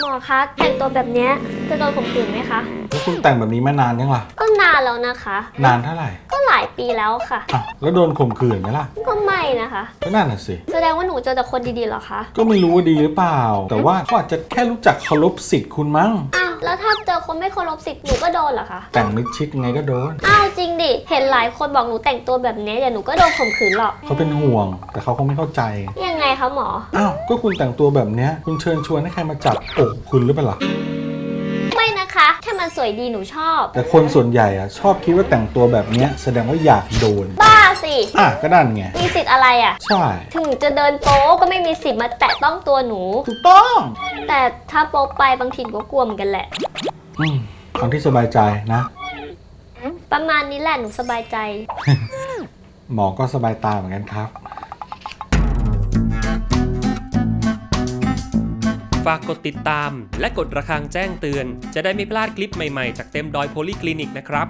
หมอคะแต่งตัวแบบเนี้ยจะโดนข่มขืนไหมคะ แล้วคุณแต่งแบบนี้มานานยังล่ะ ก็นานแล้วนะคะ นานเท่าไหร่ก็หลายปีแล้วค่ะ อะแล้วโดนข่มขืนไหมล่ะก็ไม่นะคะ ก็นั่นน่ะสิ แสดงว่าหนูเจอแต่คนดีๆเหรอคะก็ไม่รู้ว่าดีหรือเปล่า แต่ว่าเขาอาจจะแค่รู้จักเคารพสิทธิ์คุณมั้ง อ้าวแล้วถ้าเจอคนไม่เคารพสิทธิ์หนูก็โดนเหรอคะแต่งมิดชิดยังไงก็โดน อ้าวจริงดิเห็นหลายคนบอกหนูแต่งตัวแบบนี้เดี๋ยวหนูก็โดนข่มขืนหรอกเขาเป็นห่วง แต่เขาคงไม่เข้าใจ ยังไงคะหมอ อ้าว ก็คุณแต่งตัวแบบเนี้ยคุณเชิญชวนให้ใครมาจับอกคุณหรือเปล่าล่ะไม่นะคะแค่มันสวยดีหนูชอบ แต่คนส่วนใหญ่อะชอบคิดว่าแต่งตัวแบบเนี้ยแสดงว่าอยากโดน บ้าสิ อะก็นั่นไง มีสิทธิ์อะไรอะ่ะ ใช่ ถึงจะเดินโป๊ก็ไม่มีสิทธิ์มาแตะต้องตัวหนู ถูกต้อง แต่ถ้าโป๊ไปบางทีหนูก็กลัวเหมือนกันแหละ อืมเอาที่สบายใจนะ ประมาณนี้แหละหนูสบายใจ หมอก็สบายตาเหมือนกันครับ ฝากกดติดตาม และกดระฆังแจ้งเตือน จะได้ไม่พลาดคลิปใหม่ๆ จากเต็มดอยโพลีคลินิกนะครับ